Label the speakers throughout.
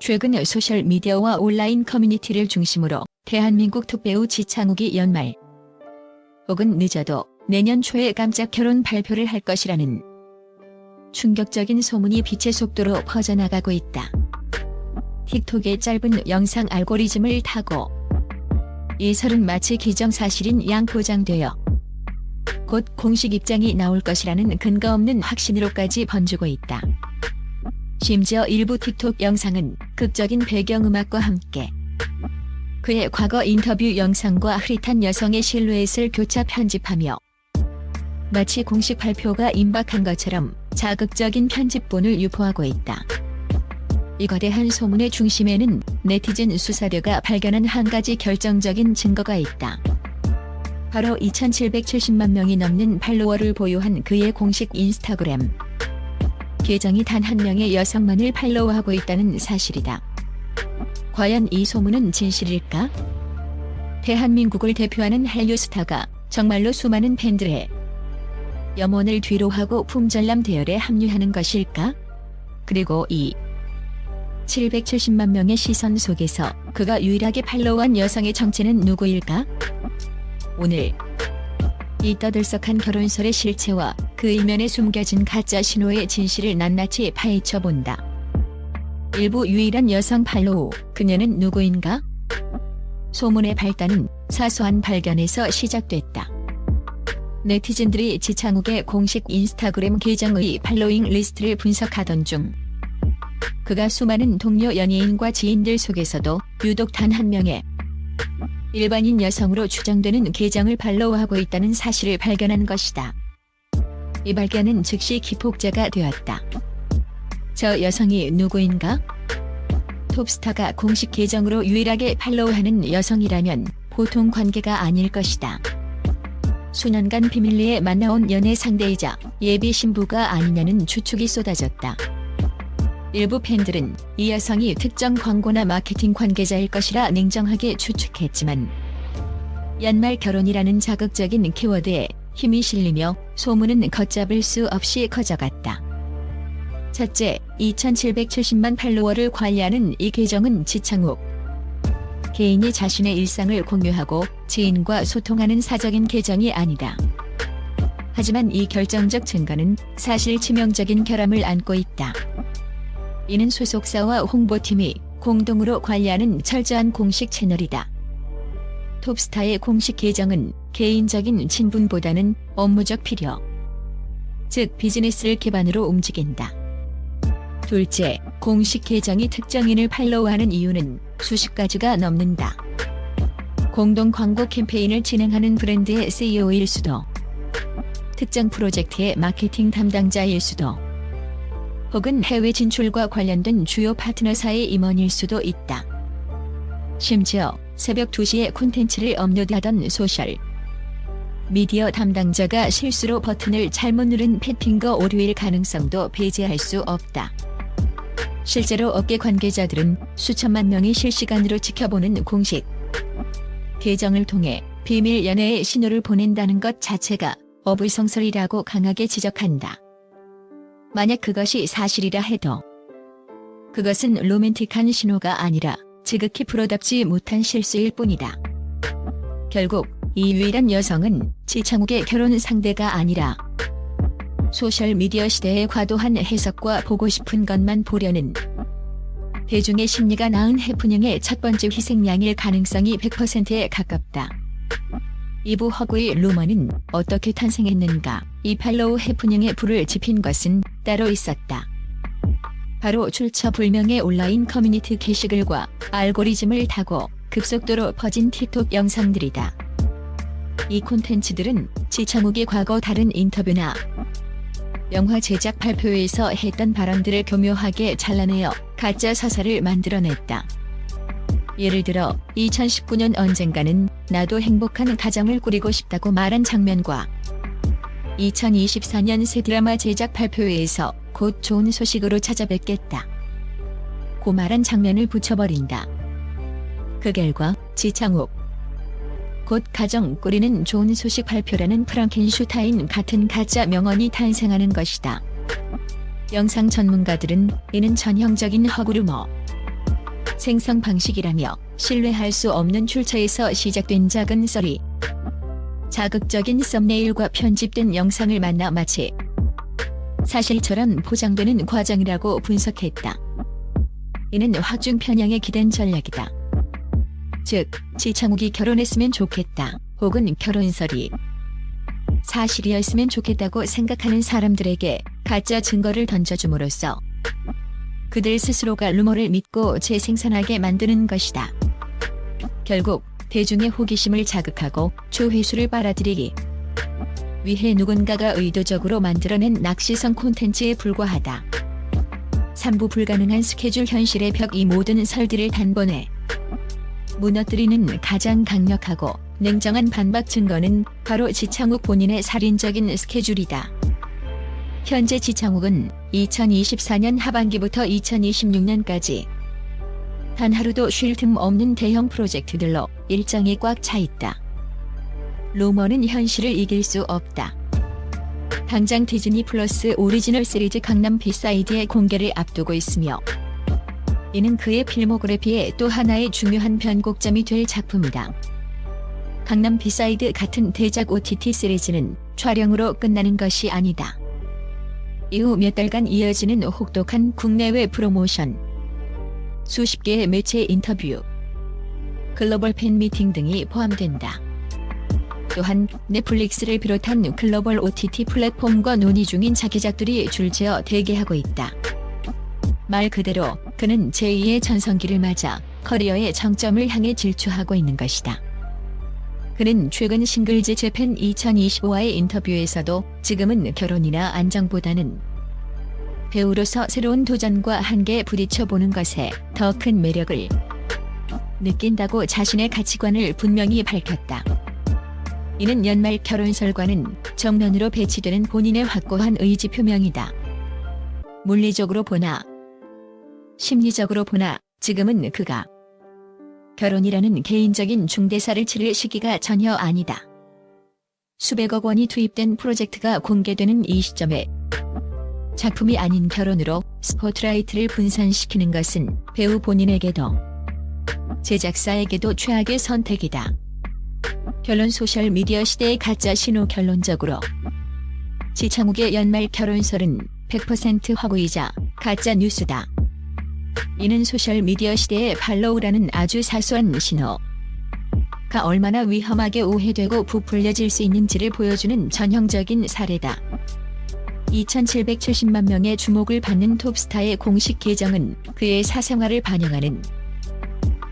Speaker 1: 최근 소셜미디어와 온라인 커뮤니티를 중심으로 대한민국 특배우 지창욱이 연말 혹은 늦어도 내년 초에 깜짝 결혼 발표를 할 것이라는 충격적인 소문이 빛의 속도로 퍼져나가고 있다. 틱톡의 짧은 영상 알고리즘을 타고 이 설은 마치 기정사실인 양 포장되어 곧 공식 입장이 나올 것이라는 근거 없는 확신으로까지 번지고 있다. 심지어 일부 틱톡 영상은 극적인 배경음악과 함께 그의 과거 인터뷰 영상과 흐릿한 여성의 실루엣을 교차 편집하며 마치 공식 발표가 임박한 것처럼 자극적인 편집본을 유포하고 있다. 이 거대한 소문의 중심에는 네티즌 수사대가 발견한 한 가지 결정적인 증거가 있다. 바로 2770만 명이 넘는 팔로워를 보유한 그의 공식 인스타그램. 계정이 단 한 명의 여성만을 팔로우하고 있다는 사실이다. 과연 이 소문은 진실일까? 대한민국을 대표하는 한류 스타가 정말로 수많은 팬들의 염원을 뒤로하고 품절남 대열에 합류하는 것일까? 그리고 이 770만 명의 시선 속에서 그가 유일하게 팔로우한 여성의 정체는 누구일까? 오늘 이 떠들썩한 결혼설의 실체와 그 이면에 숨겨진 가짜 신호의 진실을 낱낱이 파헤쳐 본다. 일부 유일한 여성 팔로우, 그녀는 누구인가? 소문의 발단은 사소한 발견에서 시작됐다. 네티즌들이 지창욱의 공식 인스타그램 계정의 팔로잉 리스트를 분석하던 중 그가 수많은 동료 연예인과 지인들 속에서도 유독 단 한 명의 일반인 여성으로 추정되는 계정을 팔로우하고 있다는 사실을 발견한 것이다. 이 발견은 즉시 기폭제가 되었다. 저 여성이 누구인가? 톱스타가 공식 계정으로 유일하게 팔로우하는 여성이라면 보통 관계가 아닐 것이다. 수년간 비밀리에 만나온 연애 상대이자 예비 신부가 아니냐는 추측이 쏟아졌다. 일부 팬들은 이 여성이 특정 광고나 마케팅 관계자일 것이라 냉정하게 추측했지만 연말 결혼이라는 자극적인 키워드에 힘이 실리며 소문은 걷잡을 수 없이 커져갔다. 첫째, 2770만 팔로워를 관리하는 이 계정은 지창욱. 개인이 자신의 일상을 공유하고 지인과 소통하는 사적인 계정이 아니다. 하지만 이 결정적 증거는 사실 치명적인 결함을 안고 있다. 이는 소속사와 홍보팀이 공동으로 관리하는 철저한 공식 채널이다. 톱스타의 공식 계정은 개인적인 친분보다는 업무적 필요, 즉 비즈니스를 기반으로 움직인다. 둘째, 공식 계정이 특정인을 팔로우하는 이유는 수십 가지가 넘는다. 공동 광고 캠페인을 진행하는 브랜드의 CEO일 수도, 특정 프로젝트의 마케팅 담당자일 수도, 혹은 해외 진출과 관련된 주요 파트너사의 임원일 수도 있다. 심지어 새벽 2시에 콘텐츠를 업로드하던 소셜 미디어 담당자가 실수로 버튼을 잘못 누른 팻핑거 오류일 가능성도 배제할 수 없다. 실제로 업계 관계자들은 수천만 명이 실시간으로 지켜보는 공식 계정을 통해 비밀 연애의 신호를 보낸다는 것 자체가 어불성설이라고 강하게 지적한다. 만약 그것이 사실이라 해도 그것은 로맨틱한 신호가 아니라 지극히 프로답지 못한 실수일 뿐이다. 결국 이 유일한 여성은 지창욱의 결혼 상대가 아니라 소셜미디어 시대의 과도한 해석과 보고 싶은 것만 보려는 대중의 심리가 낳은 해프닝의 첫 번째 희생양일 가능성이 100%에 가깝다. 이부 허구의 루머는 어떻게 탄생했는가? 이 팔로우 해프닝에 불을 지핀 것은 따로 있었다. 바로 출처 불명의 온라인 커뮤니티 게시글과 알고리즘을 타고 급속도로 퍼진 틱톡 영상들이다. 이 콘텐츠들은 지창욱이 과거 다른 인터뷰나 영화 제작 발표회에서 했던 발언들을 교묘하게 잘라내어 가짜 서사를 만들어냈다. 예를 들어 2019년 언젠가는 나도 행복한 가정을 꾸리고 싶다고 말한 장면과 2024년 새 드라마 제작 발표회에서 곧 좋은 소식으로 찾아뵙겠다. 고 말한 장면을 붙여버린다. 그 결과 지창욱 곧 가정 꾸리는 좋은 소식 발표라는 프랑켄슈타인 같은 가짜 명언이 탄생하는 것이다. 영상 전문가들은 이는 전형적인 허구루머, 생성 방식이라며 신뢰할 수 없는 출처에서 시작된 작은 썰이 자극적인 썸네일과 편집된 영상을 만나 마치 사실처럼 포장되는 과정이라고 분석했다. 이는 확중 편향에 기댄 전략이다. 즉, 지창욱이 결혼했으면 좋겠다. 혹은 결혼설이 사실이었으면 좋겠다고 생각하는 사람들에게 가짜 증거를 던져줌으로써 그들 스스로가 루머를 믿고 재생산하게 만드는 것이다. 결국 대중의 호기심을 자극하고 조회수를 빨아들이기 위해 누군가가 의도적으로 만들어낸 낚시성 콘텐츠에 불과하다. 3부 불가능한 스케줄 현실의 벽 이 모든 설들을 단번에 무너뜨리는 가장 강력하고 냉정한 반박 증거는 바로 지창욱 본인의 살인적인 스케줄이다. 현재 지창욱은 2024년 하반기부터 2026년까지 단 하루도 쉴 틈 없는 대형 프로젝트들로 일정이 꽉 차 있다. 루머는 현실을 이길 수 없다. 당장 디즈니 플러스 오리지널 시리즈 강남 비사이드의 공개를 앞두고 있으며 이는 그의 필모그래피의 또 하나의 중요한 변곡점이 될 작품이다. 강남 비사이드 같은 대작 OTT 시리즈는 촬영으로 끝나는 것이 아니다. 이후 몇 달간 이어지는 혹독한 국내외 프로모션, 수십 개의 매체 인터뷰, 글로벌 팬미팅 등이 포함된다. 또한 넷플릭스를 비롯한 글로벌 OTT 플랫폼과 논의 중인 자기작들이 줄지어 대기하고 있다. 말 그대로 그는 제2의 전성기를 맞아 커리어의 정점을 향해 질주하고 있는 것이다. 그는 최근 싱글즈 재팬 2025와의 인터뷰에서도 지금은 결혼이나 안정보다는 배우로서 새로운 도전과 한계에 부딪혀 보는 것에 더 큰 매력을 느낀다고 자신의 가치관을 분명히 밝혔다. 이는 연말 결혼설과는 정면으로 배치되는 본인의 확고한 의지 표명이다. 물리적으로 보나 심리적으로 보나 지금은 그가 결혼이라는 개인적인 중대사를 치를 시기가 전혀 아니다. 수백억 원이 투입된 프로젝트가 공개되는 이 시점에 작품이 아닌 결혼으로 스포트라이트를 분산시키는 것은 배우 본인에게도 제작사에게도 최악의 선택이다. 결론 소셜 미디어 시대의 가짜 신호 결론적으로 지창욱의 연말 결혼설은 100% 허구이자 가짜 뉴스다. 이는 소셜미디어 시대의 팔로우라는 아주 사소한 신호 가 얼마나 위험하게 오해되고 부풀려질 수 있는지를 보여주는 전형적인 사례다. 2770만 명의 주목을 받는 톱스타의 공식 계정은 그의 사생활을 반영하는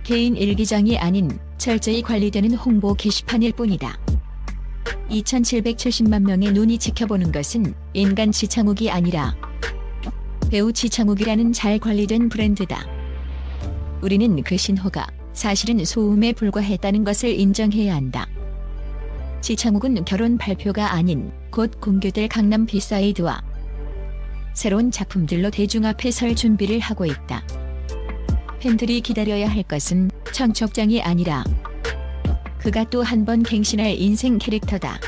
Speaker 1: 개인 일기장이 아닌 철저히 관리되는 홍보 게시판일 뿐이다. 2770만 명의 눈이 지켜보는 것은 인간 지창욱이 아니라 배우 지창욱이라는 잘 관리된 브랜드다. 우리는 그 신호가 사실은 소음에 불과했다는 것을 인정해야 한다. 지창욱은 결혼 발표가 아닌 곧 공개될 강남 비사이드와 새로운 작품들로 대중 앞에 설 준비를 하고 있다. 팬들이 기다려야 할 것은 청첩장이 아니라 그가 또 한 번 갱신할 인생 캐릭터다.